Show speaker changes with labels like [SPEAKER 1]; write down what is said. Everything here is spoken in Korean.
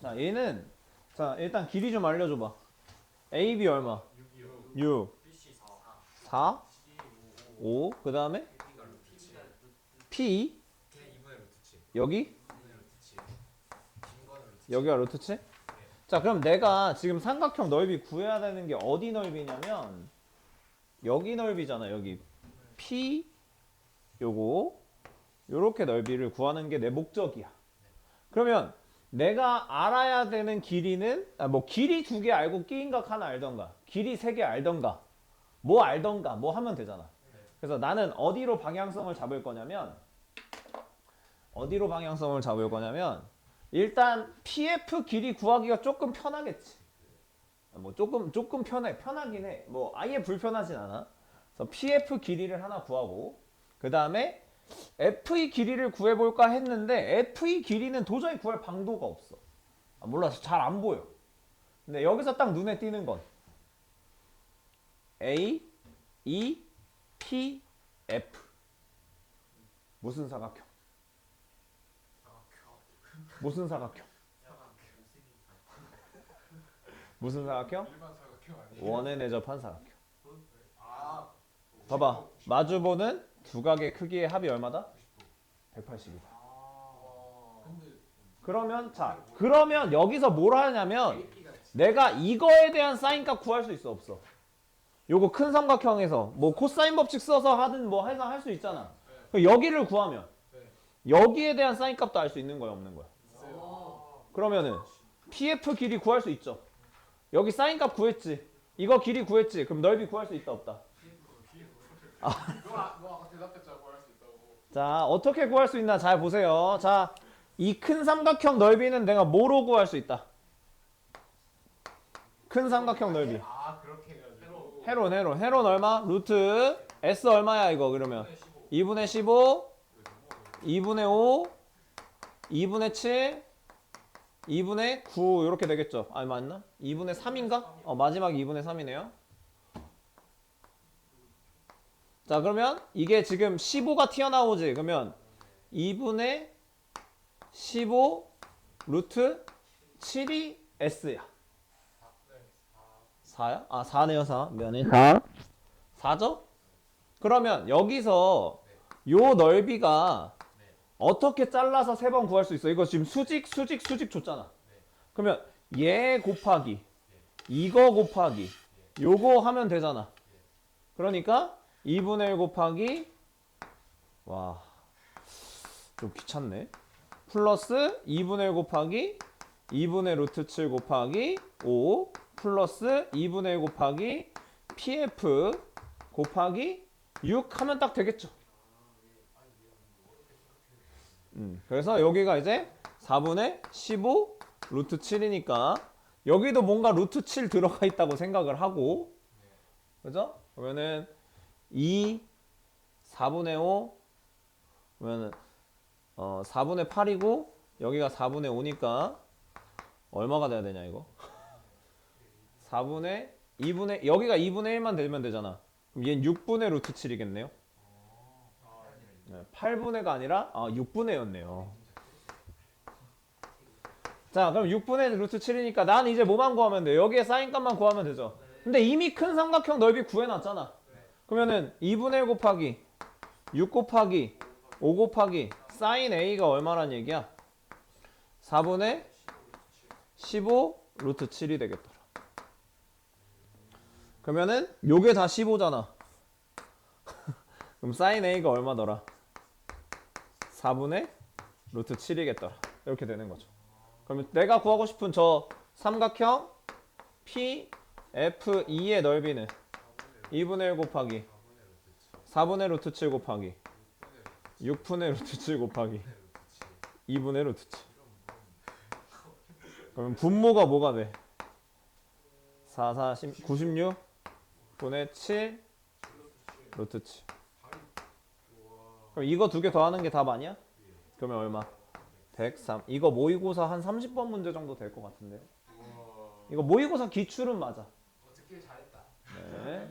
[SPEAKER 1] 자, 얘는 자, 일단 길이 좀 알려 줘 봐. AB 얼마? 6. 4 5 그다음에 P 여기 여기가 루트 7? 자, 그럼 내가 지금 삼각형 넓이 구해야 되는 게 어디 넓이냐면 여기 넓이잖아. 여기 P 요거 요렇게 넓이를 구하는 게 내 목적이야. 그러면 내가 알아야 되는 길이는 아, 뭐 길이 두 개 알고 끼인각 하나 알던가 길이 세 개 알던가 뭐 알던가 뭐 하면 되잖아. 그래서 나는 어디로 방향성을 잡을 거냐면 어디로 방향성을 잡을 거냐면 일단 PF 길이 구하기가 조금 편하겠지. 뭐 조금 조금 편해 편하긴 해. 뭐 아예 불편하진 않아. 그래서 PF 길이를 하나 구하고 그 다음에 FE 길이를 구해볼까 했는데 FE 길이는 도저히 구할 방도가 없어. 아, 몰라서 잘 안 보여. 근데 여기서 딱 눈에 띄는 건 A, E, P, F 무슨 사각형? 무슨 사각형? 무슨 사각형? 원에 내접한 사각형.
[SPEAKER 2] 아
[SPEAKER 1] 봐봐. 마주보는 두각의 크기의 합이 얼마다? 180이다.
[SPEAKER 2] 근데
[SPEAKER 1] 그러면 자, 그러면 여기서 뭘 하냐면 내가 이거에 대한 사인값 구할 수 있어 없어? 요거 큰 삼각형에서 뭐 코사인 법칙 써서 하든 뭐 해서 할 수 있잖아. 여기를 구하면
[SPEAKER 2] 네.
[SPEAKER 1] 여기에 대한 사인값도 알 수 있는 거야 없는 거야? 그러면은 PF 길이 구할 수 있죠. 여기 사인값 구했지. 이거 길이 구했지. 그럼 넓이 구할 수 있다 없다?
[SPEAKER 2] 너, 아- 수 있다고.
[SPEAKER 1] 자, 어떻게 구할 수 있나 잘 보세요. 자, 이 큰 삼각형 넓이는 내가 뭐로 구할 수 있다? 큰 삼각형 넓이.
[SPEAKER 2] 아 그렇게 해가지고.
[SPEAKER 1] 헤론, 헤론. 헤론 얼마? 루트 S 얼마야 이거 그러면? 2분의 15, 2분의 5, 2분의 7, 2분의 9 이렇게 되겠죠? 아니 맞나? 2분의 3인가? 어 마지막 2분의 3이네요. 자 그러면 이게 지금 15가 튀어나오지? 그러면 2분의 15 루트 7이 S야. 4야? 아 4네요 4. 면에 4. 4죠? 그러면 여기서 요 넓이가 어떻게 잘라서 세 번 구할 수 있어? 이거 지금 수직, 수직, 수직 줬잖아. 그러면 얘 곱하기 이거 곱하기 요거 하면 되잖아. 그러니까 2분의 1 곱하기 와, 좀 귀찮네. 플러스 2분의 1 곱하기 2분의 루트 7 곱하기 5 플러스 2분의 1 곱하기 PF 곱하기 6 하면 딱 되겠죠. 음, 그래서 여기가 이제 4분의 15 루트 7이니까 여기도 뭔가 루트 7 들어가 있다고 생각을 하고 그죠? 그러면은 2 4분의 5 그러면은 어 4분의 8이고 여기가 4분의 5니까 얼마가 돼야 되냐 이거? 4분의 2분의 여기가 2분의 1만 되면 되잖아. 그럼 얘는 6분의 루트 7이겠네요. 네, 8분의가 아니라 아 6분의였네요. 자 그럼 6분의 루트 7이니까 난 이제 뭐만 구하면 돼? 여기에 사인값만 구하면 되죠. 근데 이미 큰 삼각형 넓이 구해놨잖아. 그러면은 2분의 1 곱하기 6 곱하기 5 곱하기 사인 A가 얼마란 얘기야? 4분의 15 루트 7이 되겠더라. 그러면은 요게 다 15잖아. 그럼 사인 A가 얼마더라? 4분의 루트 7이겠더라. 이렇게 되는 거죠. 그러면 내가 구하고 싶은 저 삼각형 P, F, E의 넓이는 2분의 1 곱하기 4분의 루트 7 곱하기 6분의 루트 7 곱하기 2분의 루트 7. 그러면 분모가 뭐가 돼? 4, 4, 10, 96 분의 7 루트 7. 그럼 이거 두 개 더하는 게 답 아니야? 그러면 얼마? 103. 이거 모의고사 한 30번 문제 정도 될 것 같은데.
[SPEAKER 2] 우와.
[SPEAKER 1] 이거 모의고사 기출은 맞아.
[SPEAKER 2] 어, 듣길 잘했다.
[SPEAKER 1] 네.